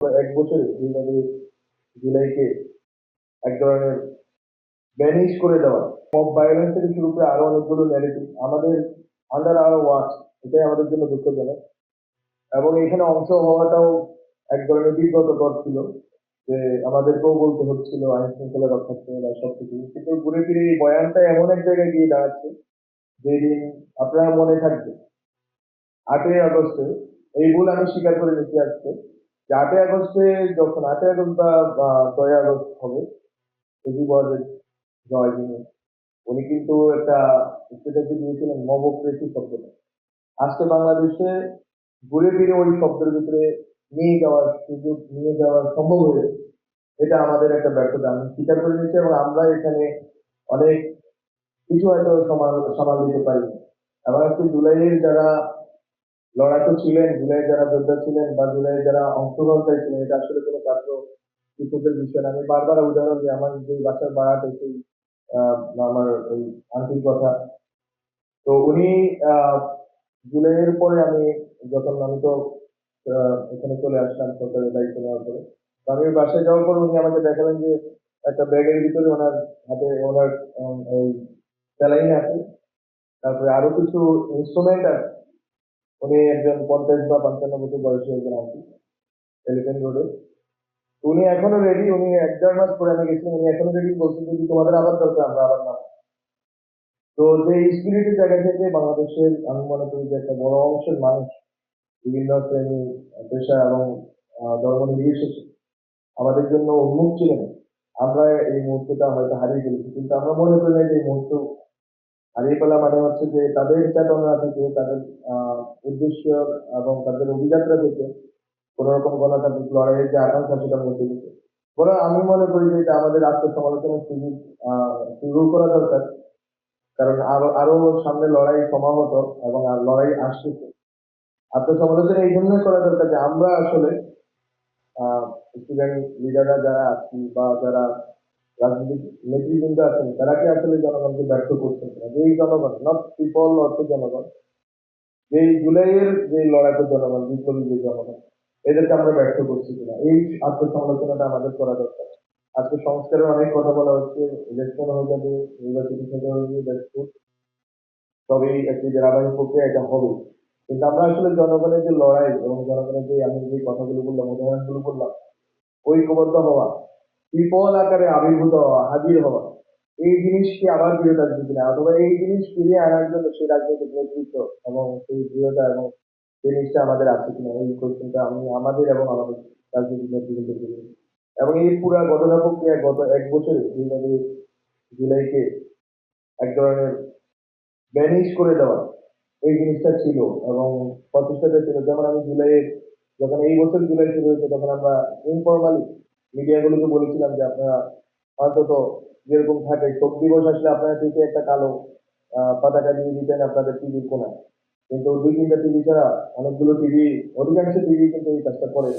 এক বছরে জুলাইকে এক ধরনের ব্যানিশ করে দেওয়া। মব ভায়োলেন্স থেকে শুরু করে আরও অনেকগুলো ন্যারেটিভ আমাদের আন্ডার আওয়ার ওয়াচ এটাই আমাদের জন্য দুঃখজনক। এবং এখানে অংশ হওয়াটাও এক ধরনের বিব্রতকর ছিল যে আমাদেরকেও বলতে হচ্ছিল, আইন শৃঙ্খলা রক্ষার্থে বা সব কিছু কিন্তু ঘুরে ফিরে এই বয়ানটা এমন এক জায়গায় গিয়ে দাঁড়াচ্ছে যেদিন আপনার মনে থাকবে আটই আগস্টে এই ভুল আমি স্বীকার করে নিতে আজকে। যে আটই আগস্টে যখন, আটই আগস্ট বা ছয় আগস্ট হবে মুজিবুরের জয় যিনি উনি কিন্তু একটা স্টেটাসে দিয়েছিলেন মবক্রেসি শব্দটা। আজকে বাংলাদেশে ঘুরে ফিরে ওই শব্দের ভিতরে নিয়ে যাওয়ার সুযোগ, নিয়ে যাওয়ার সম্ভব হয়ে এটা আমাদের একটা ব্যর্থতা। আমি স্বীকার করে নিচ্ছি এবং আমরা এখানে অনেক কিছু হয়তো সামাল দিতে পারি এবং আজকে জুলাইয়ের যারা লড়াকু ছিলেন, জুলাই যারা যোদ্ধা ছিলেন বা জুলাই যারা অংশগ্রহণকারী ছিলেন, এটা আসলে কোনো ছাত্র শিক্ষকের বিষয় না। আমি বারবার উদাহরণ দিই, আমার যে বাসার বাড়াতে সেই আমার ওই আন্টির কথা। তো উনি জুলাইয়ের পরে আমি যখন, আমি তো এখানে চলে আসলাম সরকারের দায়িত্ব নেওয়ার পরে আমি বাসায় যাওয়ার পর উনি আমাকে দেখালেন যে একটা ব্যাগের ভিতরে ওনার হাতে, ওনার, এই স্যালাইন আছে। তারপরে আরও কিছু ইনস্ট্রুমেন্ট আছে। উনি একজন পঞ্চাশ বা পঞ্চান্ন বছর বয়সী একজন আন্টি এলিফেন্ট রোডে। উনি এখনও রেডি উনি এক দেড় মাস পরে আমি গেছিলাম, উনি এখনও রেডি বলছেন যদি তোমাদের আবার দরকার, আমরা আবার নাম তো যে স্পিরিটের জায়গা থেকে বাংলাদেশের, আমি মনে করি যে একটা বড় অংশের মানুষ বিভিন্ন শ্রেণি, পেশা এবং ধর্ম নির্বিশেষে আমাদের জন্য উন্মুখ ছিলেন। আমরা এই মুহূর্তটা হয়তো হারিয়ে ফেলেছি, কিন্তু আমরা মনে করি না যে এই মুহূর্ত হারিয়ে ফেলা মানে হচ্ছে যে তাদের চেতনা থেকে তাদের আহ, উদ্দেশ্য এবং তাদের অভিযাত্রা থেকে কোন রকম গণতান্ত্রিক লড়াইয়ের যে আকাঙ্ক্ষা সেটা মুছে দিতে। বরং আমি মনে করি যে এটা আমাদের আত্মসমালোচনার সুযোগ শুরু করা দরকার। কারণ আরও আরও সামনে লড়াই সমাহত এবং লড়াই আসতেছে আত্মসমালোচনা এই জন্যই করা দরকার যে আমরা আসলে স্টুডেন্ট লিডাররা যারা আছি বা যারা নেতৃবৃন্দ আছেন, তারা কি আসলে জনগণকে ব্যর্থ করছেন কিনা? যে জনগণ নট পিপল অর্থ জনগণ। যে জুলাইয়ের যে লড়াইয়ের জনগণ, বিপ্লবী যে জনগণ, এদেরকে আমরা ব্যর্থ করছি কিনা? এই আত্মসমালোচনাটা আমাদের করা দরকার। আজকে সংস্কারের অনেক কথা বলা হচ্ছে ইলেকশন হয়ে যাবে নির্বাচিত থেকে হয়ে যাবে। তবেই একটি ধারাবাহিক প্রক্রিয়া, এটা হবে। কিন্তু আমরা আসলে জনগণের যে লড়াই এবং জনগণের যে আমি যে কথাগুলো বললাম, উদাহরণগুলো বললাম, ঐক্যবদ্ধ হওয়া বিপল আকারে আবির্ভূত হওয়া, হাজির হওয়া, এই জিনিসকে আবার ফিরে আসবে কিনা অথবা এই জিনিস ফিরিয়ে আনার জন্য সেই রাজনৈতিক নেতৃত্ব এবং সেই দৃঢ়তা এবং জিনিসটা আমাদের আছে কিনা, এই কোশ্চেনটা আমি আমাদের এবং আমাদের রাজনৈতিক নেতৃত্বকে করি এবং এই পুরা ঘটনা প্রক্রিয়া গত এক বছরে যেভাবে জুলাইকে এক ধরনের ব্যানিশ করে দেওয়া, এই জিনিসটা ছিল এবং প্রচেষ্টাটা ছিল। যেমন আমি জুলাইয়ে যখন এই বছর জুলাই শুরু হয়েছে, তখন আমরা ইনফরমালি মিডিয়াগুলোকে বলেছিলাম যে আপনারা অন্তত যেরকম থাকে শোক দিবস আসলে আপনারা থেকে একটা কালো পতাকা দিয়ে দিতেন আপনাদের টিভির কোনায় কিন্তু দুই তিনটা টিভি ছাড়া অনেকগুলো টিভি অধিকাংশ টিভি কিন্তু এই কাজটা করে।